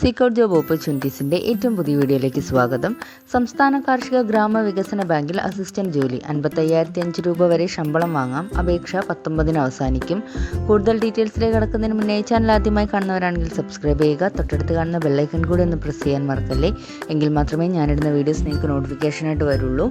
സീക്കൗട്ട് job ഓപ്പർച്യൂണിറ്റീസിന്റെ ഏറ്റവും പുതിയ വീഡിയോയിലേക്ക് സ്വാഗതം. സംസ്ഥാന കാർഷിക ഗ്രാമ വികസന ബാങ്കിൽ അസിസ്റ്റന്റ് ജോലി അൻപത്തയ്യായിരത്തി അഞ്ച് രൂപ വരെ ശമ്പളം വാങ്ങാം. അപേക്ഷ പത്തൊമ്പതിന് അവസാനിക്കും. കൂടുതൽ ഡീറ്റെയിൽസിലേക്ക് കടക്കുന്നതിന് മുന്നേ ചാനൽ ആദ്യമായി കാണുന്നവരാണെങ്കിൽ സബ്സ്ക്രൈബ് ചെയ്യുക. തൊട്ടടുത്ത് കാണുന്ന ബെല്ലൈക്കൺ കൂടി ഒന്ന് പ്രസ് ചെയ്യാൻ മറക്കല്ലേ? എങ്കിൽ മാത്രമേ ഞാനിടുന്ന വീഡിയോസ് നിങ്ങൾക്ക് നോട്ടിഫിക്കേഷനായിട്ട് വരുള്ളൂ.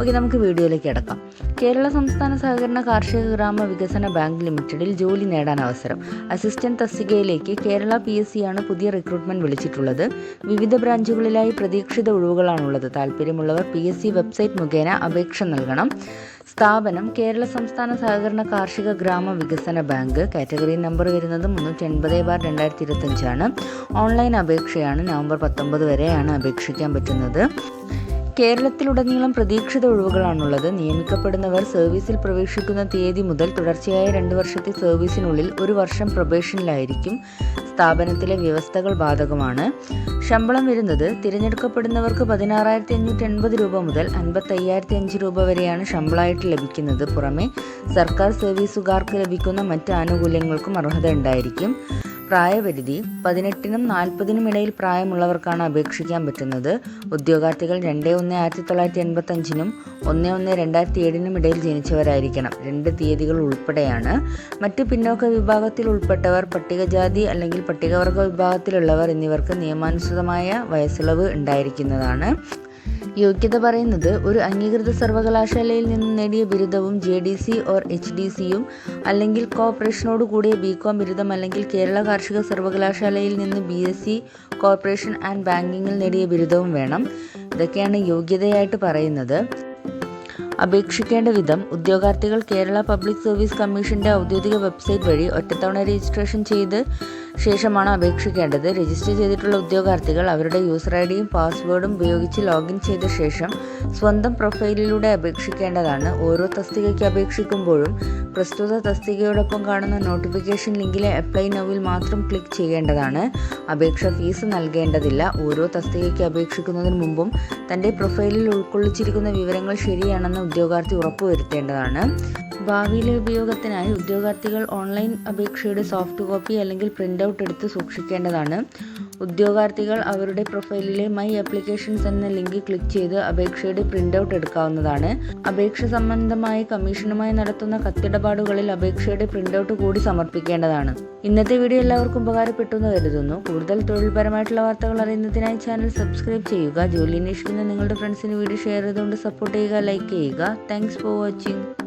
ഓക്കെ നമുക്ക് വീഡിയോയിലേക്ക് കിടക്കാം. കേരള സംസ്ഥാന സഹകരണ കാർഷിക ഗ്രാമ വികസന ബാങ്ക് ലിമിറ്റഡിൽ ജോലി നേടാൻ അവസരം. അസിസ്റ്റന്റ് തസ്തികയിലേക്ക് കേരള പി എസ് പുതിയ റിക്രൂട്ട്മെന്റ് വിളിച്ചിട്ടുള്ളത്. വിവിധ ബ്രാഞ്ചുകളിലായി പ്രതീക്ഷിത ഒഴിവുകളാണുള്ളത്. താല്പര്യമുള്ളവർ പി എസ് സി വെബ്സൈറ്റ് മുഖേന അപേക്ഷ നൽകണം. സ്ഥാപനം കേരള സംസ്ഥാന സഹകരണ കാർഷിക ഗ്രാമ വികസന ബാങ്ക്. കാറ്റഗറി നമ്പർ വരുന്നത് മുന്നൂറ്റി എൺപത് ബാർ രണ്ടായിരത്തി ഇരുപത്തഞ്ചാണ് ഓൺലൈൻ അപേക്ഷയാണ് നവംബർ പത്തൊമ്പത് വരെയാണ് അപേക്ഷിക്കാൻ പറ്റുന്നത്. കേരളത്തിലുടനീളം പ്രതീക്ഷിത ഒഴിവുകളാണുള്ളത്. നിയമിക്കപ്പെടുന്നവർ സർവീസിൽ പ്രവേശിക്കുന്ന തീയതി മുതൽ തുടർച്ചയായ രണ്ട് വർഷത്തെ സർവീസിനുള്ളിൽ ഒരു വർഷം പ്രൊബേഷനിലായിരിക്കും. സ്ഥാപനത്തിലെ വ്യവസ്ഥകൾ ബാധകമാണ്. ശമ്പളം വരുന്നത് തിരഞ്ഞെടുക്കപ്പെടുന്നവർക്ക് പതിനാറായിരത്തി അഞ്ഞൂറ്റി എൺപത് രൂപ മുതൽ അൻപത്തയ്യായിരത്തി അഞ്ച് രൂപ വരെയാണ് ശമ്പളമായിട്ട് ലഭിക്കുന്നത്. പുറമെ സർക്കാർ സർവീസുകാർക്ക് ലഭിക്കുന്ന മറ്റ് ആനുകൂല്യങ്ങൾക്കും അർഹത ഉണ്ടായിരിക്കും. പ്രായപരിധി പതിനെട്ടിനും നാൽപ്പതിനും ഇടയിൽ പ്രായമുള്ളവർക്കാണ് അപേക്ഷിക്കാൻ പറ്റുന്നത്. ഉദ്യോഗാർത്ഥികൾ രണ്ട് ഒന്ന് ആയിരത്തി തൊള്ളായിരത്തി എൺപത്തഞ്ചിനും ഒന്ന് ഒന്ന് രണ്ടായിരത്തി ഏഴിനും ഇടയിൽ ജനിച്ചവരായിരിക്കണം. രണ്ട് തീയതികൾ ഉൾപ്പെടെയാണ്. മറ്റ് പിന്നോക്ക വിഭാഗത്തിൽ ഉൾപ്പെട്ടവർ പട്ടികജാതി അല്ലെങ്കിൽ പട്ടികവർഗ വിഭാഗത്തിലുള്ളവർ എന്നിവർക്ക് നിയമാനുസൃതമായ വയസ്സിളവ് ഉണ്ടായിരിക്കുന്നതാണ്. യോഗ്യത പറയുന്നത് ഒരു അംഗീകൃത സർവകലാശാലയിൽ നിന്ന് നേടിയ ബിരുദവും J D C or H D സിയും അല്ലെങ്കിൽ കോർപ്പറേഷനോട് കൂടിയ ബി കോം ബിരുദം അല്ലെങ്കിൽ കേരള കാർഷിക സർവകലാശാലയിൽ നിന്ന് B S C corporation and ബാങ്കിങ്ങിൽ നേടിയ ബിരുദവും വേണം. ഇതൊക്കെയാണ് യോഗ്യതയായിട്ട് പറയുന്നത്. അപേക്ഷിക്കേണ്ട വിധം ഉദ്യോഗാർത്ഥികൾ കേരള പബ്ലിക് സർവീസ് കമ്മീഷന്റെ ഔദ്യോഗിക വെബ്സൈറ്റ് വഴി ഒറ്റത്തവണ രജിസ്ട്രേഷൻ ചെയ്ത് ശേഷമാണ് അപേക്ഷിക്കേണ്ടത്. രജിസ്റ്റർ ചെയ്തിട്ടുള്ള ഉദ്യോഗാർത്ഥികൾ അവരുടെ യൂസർ ഐ ഡിയും പാസ്വേഡും ഉപയോഗിച്ച് ലോഗിൻ ചെയ്ത ശേഷം സ്വന്തം പ്രൊഫൈലിലൂടെ അപേക്ഷിക്കേണ്ടതാണ്. ഓരോ തസ്തികയ്ക്ക് അപേക്ഷിക്കുമ്പോഴും പ്രസ്തുത തസ്തികയോടൊപ്പം കാണുന്ന നോട്ടിഫിക്കേഷൻ ലിങ്കിലെ അപ്ലൈ നൗവിൽ മാത്രം ക്ലിക്ക് ചെയ്യേണ്ടതാണ്. അപേക്ഷ ഫീസ് നൽകേണ്ടതില്ല. ഓരോ തസ്തികയ്ക്ക് അപേക്ഷിക്കുന്നതിന് മുമ്പും തന്റെ പ്രൊഫൈലിൽ ഉൾക്കൊള്ളിച്ചിരിക്കുന്ന വിവരങ്ങൾ ശരിയാണെന്ന് ഉദ്യോഗാർത്ഥി ഉറപ്പുവരുത്തേണ്ടതാണ്. ഭാവിയിലെ ഉപയോഗത്തിനായി ഉദ്യോഗാർത്ഥികൾ ഓൺലൈൻ അപേക്ഷയുടെ സോഫ്റ്റ് കോപ്പി അല്ലെങ്കിൽ പ്രിന്റ് ഔട്ട് എടുത്ത് സൂക്ഷിക്കേണ്ടതാണ്. ഉദ്യോഗാർത്ഥികൾ അവരുടെ പ്രൊഫൈലിലെ മൈ ആപ്ലിക്കേഷൻസ് എന്ന ലിങ്ക് ക്ലിക്ക് ചെയ്ത് അപേക്ഷയുടെ പ്രിന്റ് ഔട്ട് എടുക്കാവുന്നതാണ്. അപേക്ഷ സംബന്ധമായി കമ്മീഷനുമായി നടത്തുന്ന കത്തിടപാടുകളിൽ അപേക്ഷയുടെ പ്രിന്റ് ഔട്ട് കൂടി സമർപ്പിക്കേണ്ടതാണ്. ഇന്നത്തെ വീഡിയോ എല്ലാവർക്കും ഉപകാരപ്പെട്ടു എന്ന് കരുതുന്നു. കൂടുതൽ തൊഴിൽപരമായിട്ടുള്ള വാർത്തകൾ അറിയുന്നതിനായി ചാനൽ സബ്സ്ക്രൈബ് ചെയ്യുക. ജോലി അന്വേഷിക്കുന്ന നിങ്ങളുടെ ഫ്രണ്ട്സിന് വീഡിയോ ഷെയർ ചെയ്തുകൊണ്ട് സപ്പോർട്ട് ചെയ്യുക ലൈക്ക് ചെയ്യുക. Thanks for watching